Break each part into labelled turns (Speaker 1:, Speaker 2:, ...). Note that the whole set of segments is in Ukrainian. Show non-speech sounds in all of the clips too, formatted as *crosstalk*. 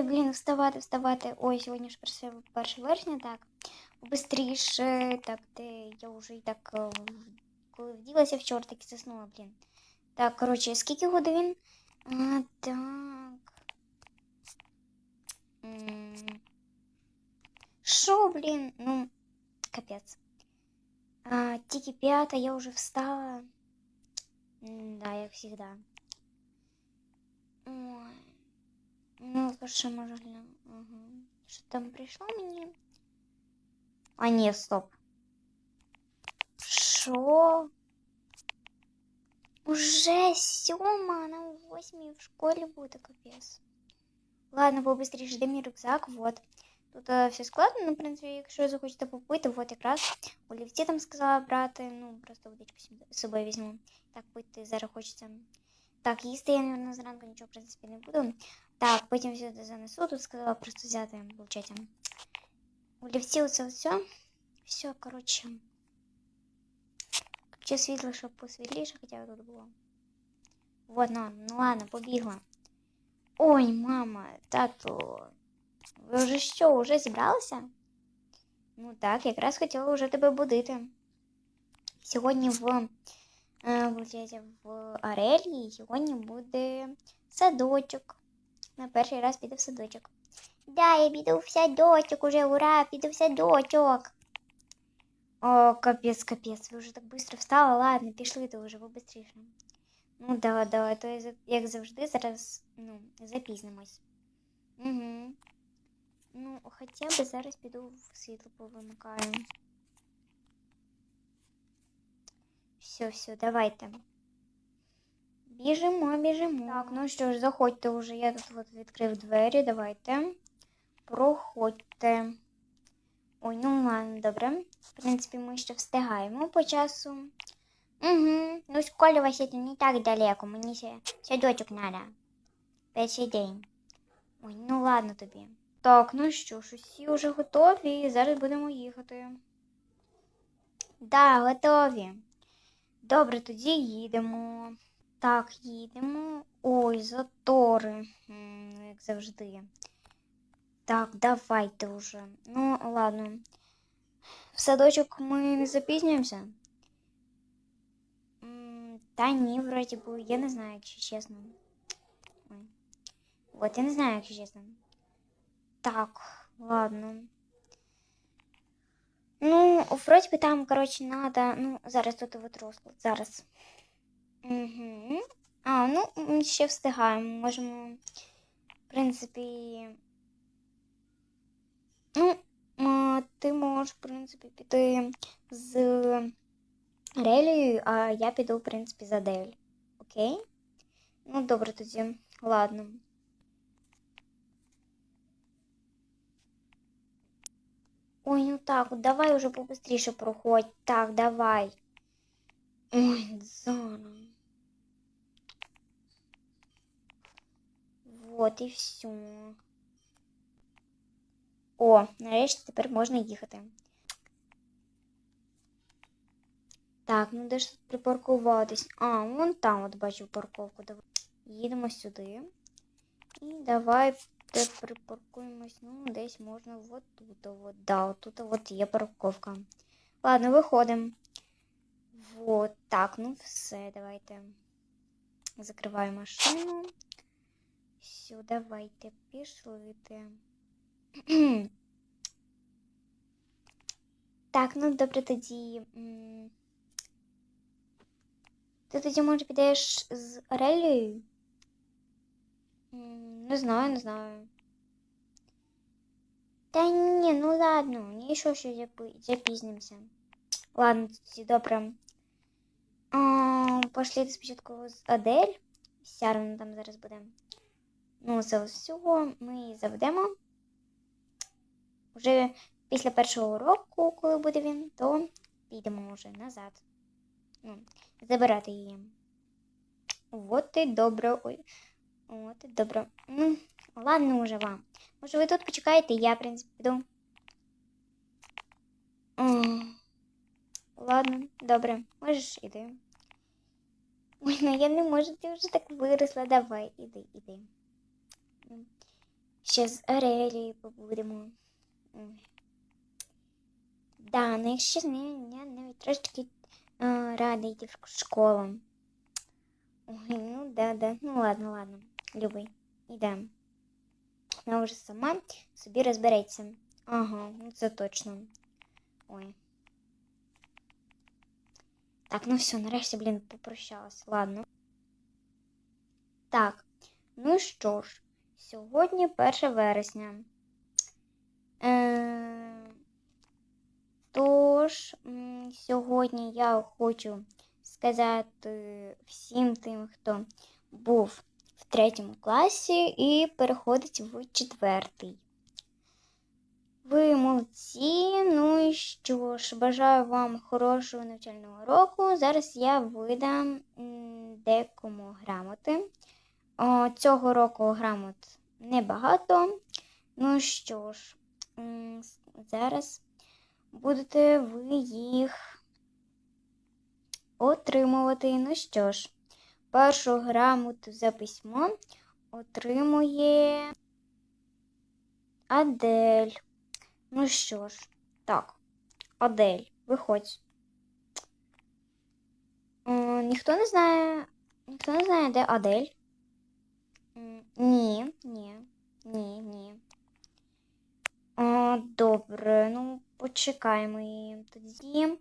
Speaker 1: Ой, блін, вставати, вставати. Ой, сьогодні ж 1 вересня, так. Бистріше, так, де я вже і так, е, в- коли вділася вчора, так і заснула, блін. Так, коротше, скільки годин? А, так. М. Що, блін? Ну, капець. А, тільки п'ята, я вже встала. М, Да, як завжди. Ой. Ну, що може гля... Ага. Що там прийшло мені? А, ні, стоп. Що? Уже сьома, на восьмій в школі буде капець. Ладно, побыстріше, де мій рюкзак, вот. Тут е, все складно, ну, в принципі, якщо захочете попити, вот якраз олівці там сказала брати, ну, просто водичку сюди- з собою візьму. Так, пити зараз хочеться. Так, їсти я, мабуть, зранку нічого, в принципі, не буду. Так, потім сюди занесу, тут сказала просто взяти, вивчати. Олівці, оце все. Все, коротше. Чи світло, щоб посвітліше, хоча тут було. Вот, ну, ну ладно, побігла. Ой, мама, тату. Ви вже що, вже зібралися? Ну так, якраз хотіла вже тебе будити. Сьогодні в, е, в Арелії сьогодні буде садочок. На перший раз піду в садочок. Да, я піду в садочок уже, ура, піду в садочок. О, капець, капець, ви вже так швидко встали. Ладно, пішли то вже, побистріше. Ну да, да, то я, як завжди, зараз ну, запізнимось. Угу. Ну, хоча б зараз піду в світло повимикаю. Все, все, давайте. Біжимо, біжимо. Так, ну що ж, заходьте вже. Я тут от відкрив двері. Давайте. Проходьте. Ой, ну ладно, добре. В принципі, ми ще встигаємо по часу. Угу. Ну, школа вас это не так далеко. Мені ще садочок надо. Перший день. Ой, ну ладно тобі. Так, ну що ж, усі вже готові. Зараз будемо їхати. Да, готові. Добре, тоді їдемо. Так, їдемо. Ой, затори, М, як завжди. Так, давайте вже. Ну, ладно. В садочок ми не запізнюємося? М, Та ні, вроді би, я не знаю, якщо чесно. Ой. От, я не знаю, якщо чесно. Так, ладно. Ну, вроді би там, коротше, надо. Ну, зараз тут от розклад. Зараз. Угу. А, ну, ми ще встигаємо. Можемо, в принципі. Ну, ти можеш, в принципі, піти з Релією, а я піду, в принципі, за Дель. Окей? Ну, добре тоді. Ладно. Ой, ну так, давай уже побыстріше проходь. Так, давай. Ой, Зана. Вот і все. О, нарешті тепер можна їхати. Так, ну де ж тут припаркуватись? А, вон там от бачу парковку. Давай. Їдемо сюди. І давай припаркуємось. Ну, десь можна от тут. От, да, от тут от є парковка. Ладно, виходимо. Вот так, ну все, давайте. Закриваю машину. Все, давайте, пішлите. *clears throat* Так, ну добре тоді. Ти тоді, може, підеш з Орелією? Не знаю, не знаю. Та ні, ну ладно, нічого, що запи- запізнимося. Ладно, тоді добре. Пошли спочатку з Адель. Сярвана там зараз буде. Ну, це всього ми заведемо. Уже після першого уроку, коли буде він, то підемо вже назад. Ну, забирати її. От і добре. Ой. От і добре. Ну, ладно уже вам. Може, ви тут почекаєте, я, в принципі, піду. М, Ладно, добре, можеш іди. Ой, ну я не можу, ти вже так виросла. Давай, іди, іди. Ще з Арелією побудемо. Да, ну якщо чесно, я, я навіть трошки е, рада йти в школу. Ой, ну да, да. Ну ладно, ладно. Любий, ідемо. Вона вже сама собі розбереться. Ага, ну це точно. Ой. Так, ну все, нарешті, блін, попрощалась. Ладно. Так, ну що ж, сьогодні 1 вересня. Е, тож, сьогодні я хочу сказати всім тим, хто був в третьому класі і переходить в четвертий. Ви молодці. Ну і що ж, бажаю вам хорошого навчального року. Зараз я видам декому грамоти. О, цього року грамот небагато. Ну що ж, зараз будете ви їх отримувати. Ну що ж, першу грамоту за письмо отримує Адель. Ну що ж, так, Адель, виходь. Е, ніхто не знає. Ніхто не знає, де Адель. Ні, ні, ні, ні. О, добре, ну почекаємо її. Тоді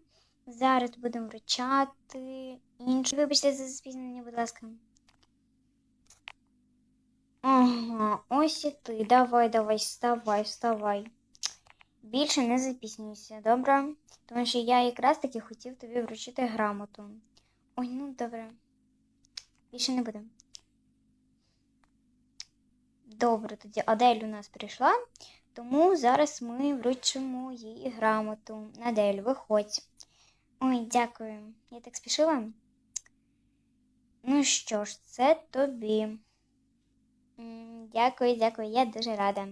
Speaker 1: зараз будемо вручати іншу. Вибачте за спізнення, будь ласка. Ага, ось і ти. Давай, давай, вставай, вставай. Більше не запіснюйся, добре? Тому що я якраз таки хотів тобі вручити грамоту. Ой, ну добре. Більше не буде. Добре, тоді Адель у нас прийшла, тому зараз ми вручимо їй грамоту. Адель, виходь. Ой, дякую. Я так спішила. Ну що ж, це тобі. Дякую, дякую, я дуже рада.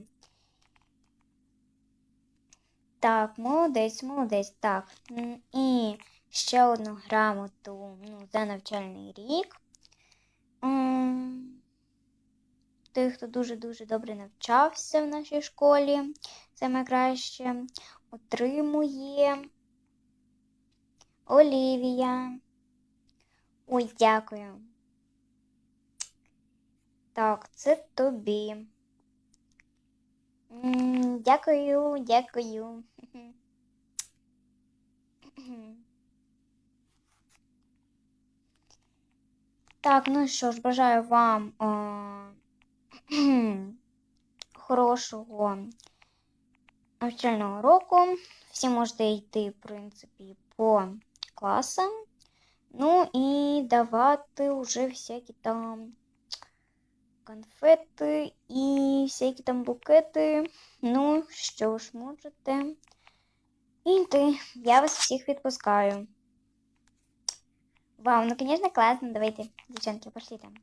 Speaker 1: Так, молодець, молодець. Так. І ще одну грамоту ну, за навчальний рік. Той, хто дуже-дуже добре навчався в нашій школі, саме краще, отримує Олівія. Ой, дякую. Так, це тобі. Дякую, дякую. Так, ну що ж, бажаю вам е, *clears throat* хорошого навчального року. Всі можете йти, в принципі, по класам. Ну і давати вже всякі там конфети і всякі там букети. Ну, що ж, можете йти. Я вас всіх відпускаю. Вау, ну, конечно, классно. Давайте, девчонки, пошли там.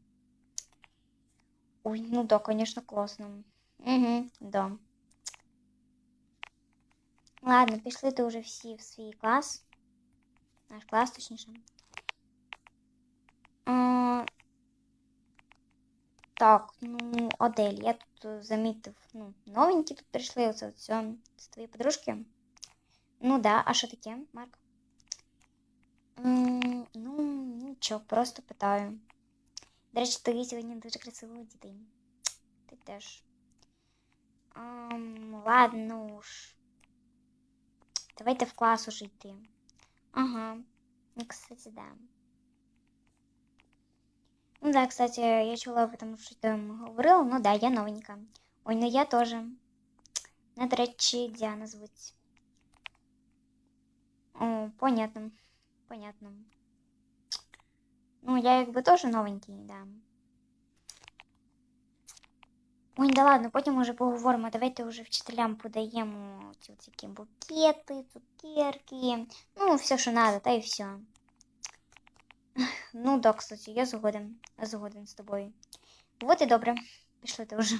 Speaker 1: Ой, ну да, конечно, классно. Угу, да. Ладно, пішли то вже всі в свій клас. Наш клас, точніше. А, так, ну, Адель, я тут е, замітив, ну, новенькі тут прийшли, оце все, з твої подружки. Ну да, а що таке, Марк? Ну, нічого, просто питаю. До речі, ти сьогодні дуже красиво одітий. Ти теж. Ам, ладно уж. Давайте в клас уже йти. Ага. Ну, кстати, да. Ну да, кстати, я чула, ви там що там говорила. Ну да, я новенька. Ой, ну я теж. Мене, до речі, Діана звуть. О, понятно. Понятно. Ну, я якби теж новенький, да. Ой, да ладно, потім уже поговоримо. Давайте вже вчителям подаємо ці такі букети, цукерки. Ну, все, що надо, та й все. Ну, да, кстати, я згоден. Згоден з тобою. Вот і добре. Пішли ти вже.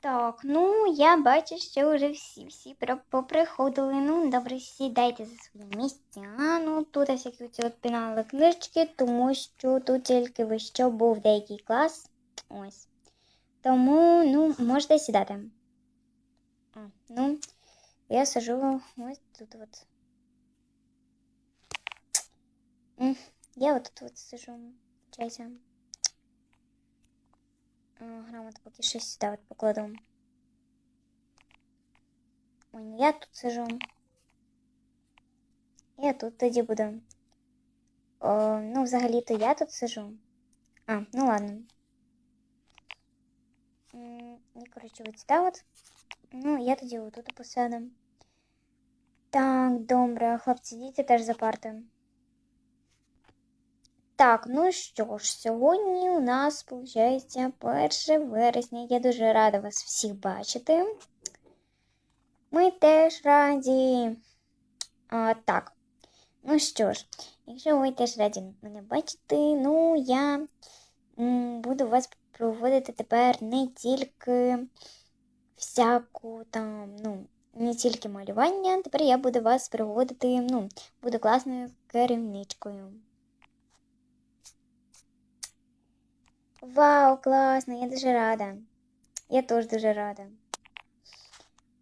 Speaker 1: Так, ну я бачу, що вже всі всі про- поприходили. Ну, добре, сідайте за свої місця. Ну, тут всякі оці от пінали книжки, тому що тут тільки ви що був деякий клас. Ось. Тому, ну, можете сідати. Ну, я сижу ось тут от. Я от тут от сижу. Чайся. Грамоту поки що сюди от покладу. Ой, ну я тут сижу. Я тут тоді буду. О, ну, взагалі-то я тут сижу. А, ну ладно. М, І, коротше, от сюди от. Ну, я тоді отут посяду. Так, добре, хлопці, діти теж за парти. Так, ну що ж, сьогодні у нас, виходить, 1 вересня. Я дуже рада вас всіх бачити. Ми теж раді. А, так, ну що ж, якщо ви теж раді мене бачити, ну я буду вас проводити тепер не тільки всяку там, ну, не тільки малювання, тепер я буду вас проводити, ну, буду класною керівничкою. Вау, класно, я дуже рада. Я теж дуже рада.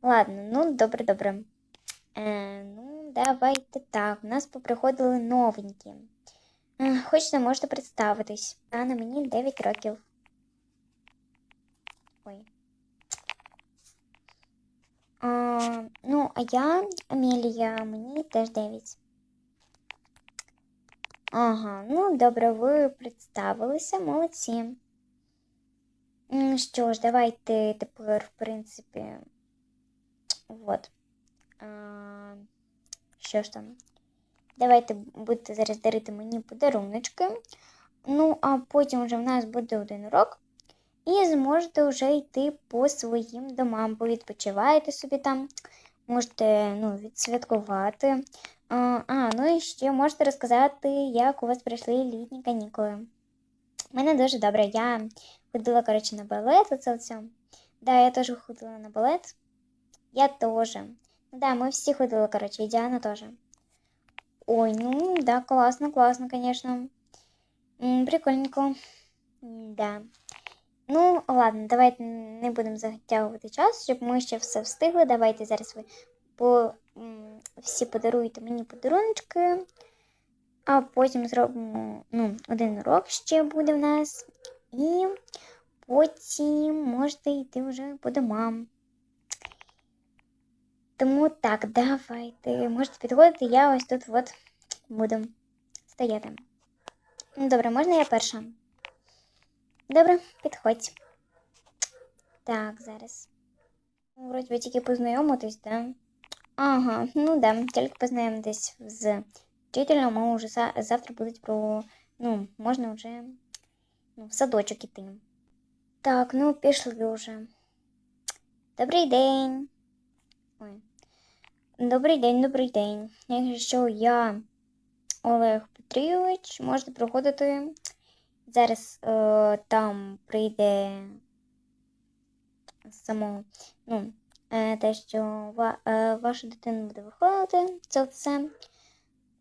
Speaker 1: Ладно, ну добре, добре. Е, ну, давайте так. У нас поприходили новенькі. Е, хочете, можете представитись. А на мені 9 років. Ой. А, ну, а я Амелія, мені теж 9. Ага, ну добре, ви представилися, молодці. Що ж, давайте тепер, в принципі, от. А, що ж там? Давайте будете зараз дарити мені подаруночки. Ну, а потім вже в нас буде один урок. І зможете вже йти по своїм домам. Повідпочиваєте собі там, можете ну, відсвяткувати. А, ну і ще можете розказати, як у вас пройшли літні канікули. У мене дуже добре. Я ходила, коротше, на балет, оце все. Да, я теж ходила на балет. Я теж. Да, ми всі ходили, коротше, і Діана теж. Ой, ну, да, класно, класно, конечно. Прикольненько. Да. Ну, ладно, давайте не будемо затягувати час, щоб ми ще все встигли. Давайте зараз ви по, всі подаруєте мені подарунки, а потім зробимо ну, один урок ще буде в нас. І потім можете йти вже по домам. Тому так, давайте. Можете підходити, я ось тут от буду стояти. Ну, добре, можна я перша? Добре, підходь. Так, зараз. Ну, Вроді би тільки познайомитись, да? Ага, ну да, тільки познайомитись з вчителем, а вже за- завтра будуть про. Ну, можна вже ну, в садочок іти. Так, ну пішли вже. Добрий день. Ой. Добрий день, добрий день. Якщо я Олег Петрійович, можете приходити. Зараз е, там прийде само, ну, е, те, що ва, е, ваша дитина буде виходити, це все.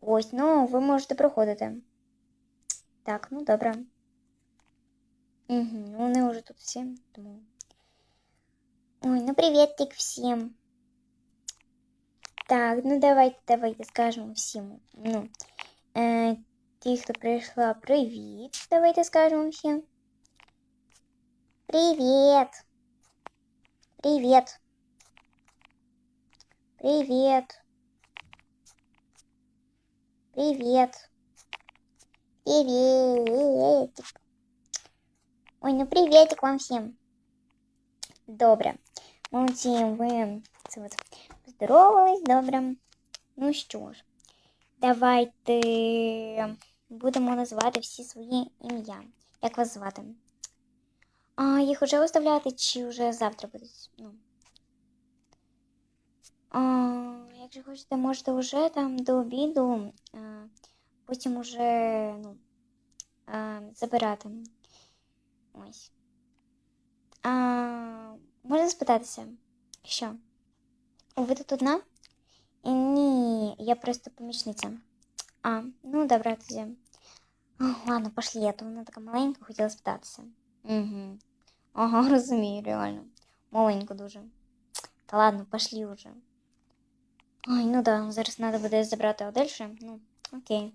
Speaker 1: Ось, ну, ви можете проходити. Так, ну добре. Угу, вони вже тут всі, тому. Ой, ну приветик всім. Так, ну давайте, давайте скажемо всім. Ну, е, ті, хто прийшла, привіт. Давайте скажемо всім. Привіт. Привіт. Привіт. Привіт. Приветик. Ой, ну приветик вам всім. Добре. Молодці, ви це от поздоровались, добре. Ну що ж, давайте Будемо називати всі свої ім'я. Як вас звати? А їх уже виставляти чи вже завтра будуть? Ну. А, якщо хочете, можете вже там до обіду, а, потім уже ну, а, забирати. Ось. А, можна спитатися, що? Ви тут одна? Ні, я просто помічниця. А, ну добре тоді. Ладно, пошли, я то вона така маленька, хотіла спитатися. Угу. Ага, *laughs* розумію, реально. Маленько дуже. Та ладно, пошли уже. Ой, ну да, зараз треба буде забрати Одельше. Ну, окей.